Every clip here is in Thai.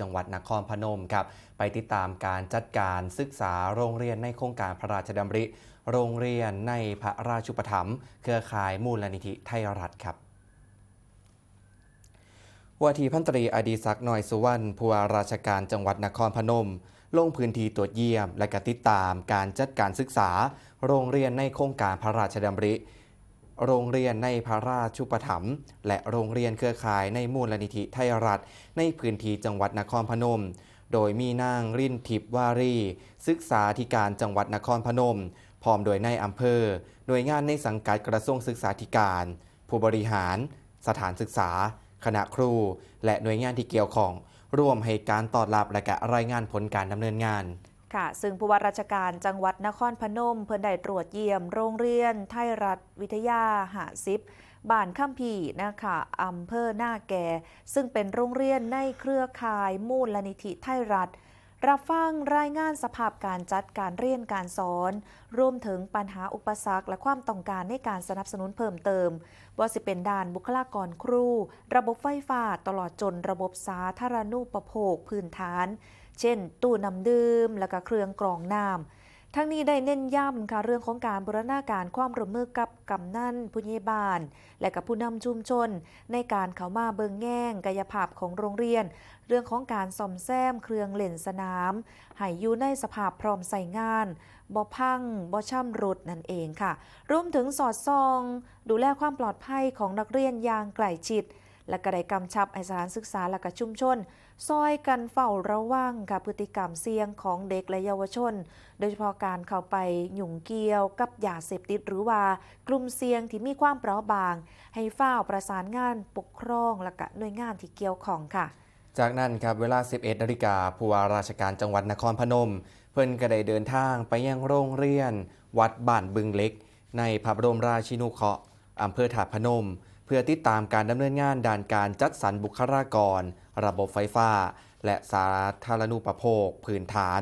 จังหวัดนครพนมครับ ไปติดตามการจัดการศึกษาโรงเรียนในโครงการพระราชดำริ โรงเรียนในพระราชุปถัมภ์เครือข่ายมูลนิธิไทยรัฐครับว่าทีพันตรีอดีศักดิ์น่อยสุวรรณผู้ว่าราชการจังหวัดนครพนม ลงพื้นที่ตรวจเยี่ยม และกติดตามการจัดการศึกษา โรงเรียนในโครงการพระราชดำริ โรงเรียนในพระราชุปถัมภ์และโรงเรียนเครือข่ายในมูลนิธิไทยรัฐ ในพื้นที่จังหวัดนครพนม โดยมีนางรินทิพวารี ศึกษาธิการจังหวัดนครพนม พร้อมโดยนายอำเภอ หน่วยงานในสังกัดกระทรวงศึกษาธิการ ผู้บริหาร สถานศึกษา คณะครู และหน่วยงานที่เกี่ยวข้องร่วมให้การตอบรับและก็รายงานผลการดำเนินงาน ค่ะ ซึ่งผู้ว่าราชการจังหวัดนครพนม เพื่อนได้ตรวจเยี่ยม โรงเรียน ไทยรัฐวิทยาหาซิบบ้านข้ามพีนะคะอำเภอหน้าแก่ ซึ่งเป็นโรงเรียนในเครือข่ายมูลนิธิไทยรัฐ รับฟังรายงานสภาพการจัดการเรียนการสอน รวมถึงปัญหาอุปสรรคและความต้องการในการสนับสนุนเพิ่มเติม ว่าสิเป็นด้านบุคลากรครู ระบบไฟฟ้าตลอดจนระบบสาธารณูปโภคพื้นฐาน เช่น ตู้น้ำดื่มและก็เครื่องกรองน้ำทั้งนี้ได้เน้นย้ำค่ะเรื่องของการบูรณาการความร่วมมือกับกำนันผู้ใหญ่บ้าน และกับผู้นำชุมชน ในการเข้ามาเบิงแง่งกายภาพของโรงเรียน เรื่องของการซ่อมแซมเครื่องเล่นสนามให้อยู่ในสภาพพร้อมใส่งานบ่พังบ่ช่ำรุดนั่นเองค่ะ รวมถึงสอดส่อง ดูแลความปลอดภัยของนักเรียนอย่างใกล้ชิด และก็ได้กำชับให้สถานศึกษาและก็ชุมชน ซอยกันเฝ้าระวังกับพฤติกรรมเสี่ยงของเด็กและเยาวชน โดยเฉพาะการเข้าไปหยุ่งเกี่ยวกับยาเสพติดหรือว่ากลุ่มเสี่ยงที่มีความเปราะบาง ให้เฝ้าประสานงานปกครองและก็หน่วยงานที่เกี่ยวข้องค่ะ จากนั้นครับเวลา 11นาฬิกาผู้ว่าราชการจังหวัดนครพนม เพิ่นก็ได้เดินทางไปยังโรงเรียน วัดบ้านบึงเล็ก ในพระบรมราชินูเคราะห์อำเภอถาพนม พื่อติดตามการดำเนินงานด้านการจัดสรรบุคลากร ระบบไฟฟ้า และสาธารณูปโภคพื้นฐาน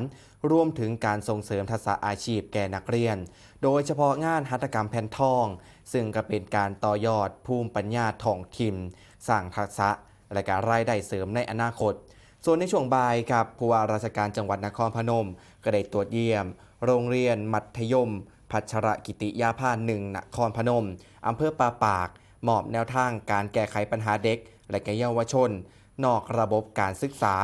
รวมถึงการส่งเสริมทักษะอาชีพแก่นักเรียน โดยเฉพาะงานหัตถกรรมแผ่นทอง ซึ่งก็เป็นการต่อยอดภูมิปัญญาท้องถิ่นสร้างทักษะและการรายได้เสริมในอนาคต ส่วนในช่วงบ่ายครับผู้ว่าราชการจังหวัดนครพนมก็ได้ตรวจเยี่ยม โรงเรียนมัธยม พัชรกิติยาภาหนึ่งนครพนมอำเภอปาปาก มอบแนวทางการแก้ไขปัญหาเด็ก และแก่เยาวชน นอกระบบการศึกษา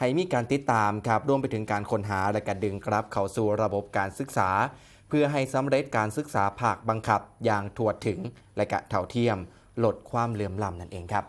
ให้มีการติดตามครับรวมไปถึงการค้นหาและการดึงกลับเข้าสู่ระบบการศึกษา เพื่อให้สำเร็จการศึกษาภาคบังคับอย่างทั่วถึงและกะเท่าเทียม ลดความเหลื่อมล้ำนั่นเองครับ